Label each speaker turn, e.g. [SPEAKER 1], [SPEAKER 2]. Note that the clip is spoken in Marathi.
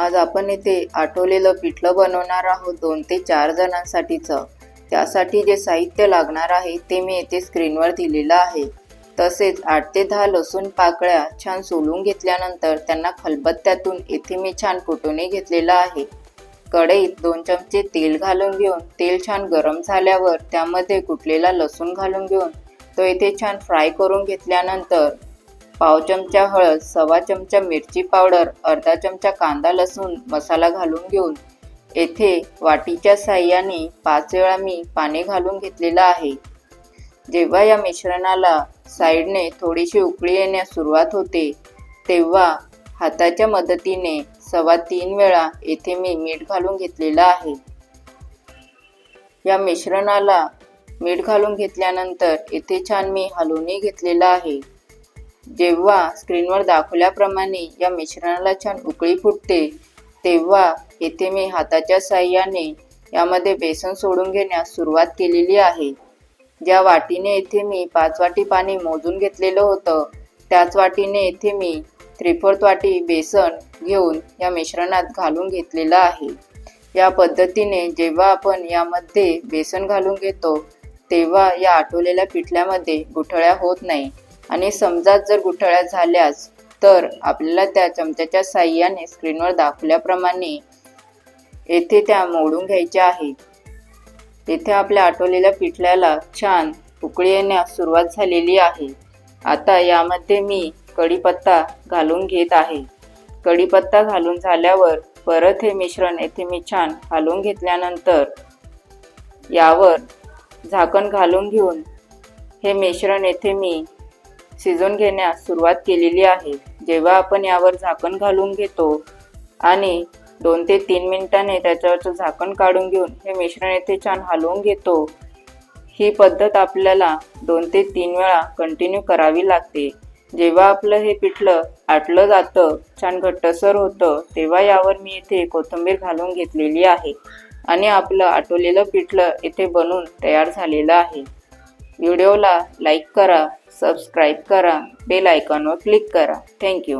[SPEAKER 1] आज आपण येथे आठवलेलं पिठलं बनवणार आहोत दोन ते चार जणांसाठीचं. त्यासाठी जे साहित्य लागणार आहे ते मी येथे स्क्रीनवर दिलेलं आहे. तसेच आठ ते दहा लसूण पाकळ्या छान सोलून घेतल्यानंतर त्यांना खलबत्त्यातून येथे मी छान कुटुने घेतलेलं आहे. कढईत दोन चमचे तेल घालून घेऊन तेल छान गरम झाल्यावर त्यामध्ये कुटलेला लसूण घालून घेऊन तो येथे छान फ्राय करून घेतल्यानंतर पाव चमचा हळद सव्वा चमचा मिरची पावडर अर्धा चमचा कांदा लसूण मसाला घालून घेऊन येथे वाटीच्या साह्याने पाच वेळा मी पाणी घालून घेतलेलं आहे. जेव्हा या मिश्रणाला साईडने थोडीशी उकळी येण्यास सुरुवात होते तेव्हा हाताच्या मदतीने सव्वा तीन वेळा येथे मी मीठ घालून घेतलेलं आहे. या मिश्रणाला मीठ घालून घेतल्यानंतर येथे छान मी हलवूनही घेतलेलं आहे. जेव्हा स्क्रीनवर दाखवल्याप्रमाणे या मिश्रणाला छान उकळी फुटते तेव्हा येथे मी हाताच्या साह्याने यामध्ये बेसन सोडून घेण्यास सुरुवात केलेली आहे. ज्या वाटीने येथे मी पाच वाटी पाणी मोजून घेतलेलं होतं त्याच वाटीने येथे मी थ्रीफोर्थ वाटी बेसन घेऊन या मिश्रणात घालून घेतलेलं आहे. या पद्धतीने जेव्हा आपण यामध्ये बेसन घालून घेतो तेव्हा या आठवलेल्या पिठल्यामध्ये गुठळ्या होत नाही. आणि समजात जर गुठळ्या झाल्यास तर आपल्याला त्या चमच्याच्या साह्याने स्क्रीनवर दाखवल्याप्रमाणे येथे त्या मोडून घ्यायच्या आहेत. येथे आपल्या आठवलेल्या पिठल्याला छान उकळी येण्यास सुरुवात झालेली आहे. आता यामध्ये मी कढीपत्ता घालून घेत आहे. कढीपत्ता घालून झाल्यावर परत हे मिश्रण येथे मी छान घालून घेतल्यानंतर यावर झाकण घालून घेऊन हे मिश्रण येथे मी शिजून घेण्यास सुरुवात केलेली आहे. जेव्हा आपण यावर झाकण घालून घेतो आणि दोन ते तीन मिनिटांनी त्याच्यावरचं झाकण काढून घेऊन हे मिश्रण येथे छान हलवून घेतो ही पद्धत आपल्याला दोन ते तीन वेळा कंटिन्यू करावी लागते. जेव्हा आपलं हे पिठलं आटलं जातं छान घट्टसर होतं तेव्हा यावर मी इथे कोथिंबीर घालून घेतलेली आहे आणि आपलं आटवलेलं पिठलं इथे बनून तयार झालेलं आहे. व्हिडिओला लाईक करा सबस्क्राईब करा बेल आयकॉनवर क्लिक करा. थँक्यू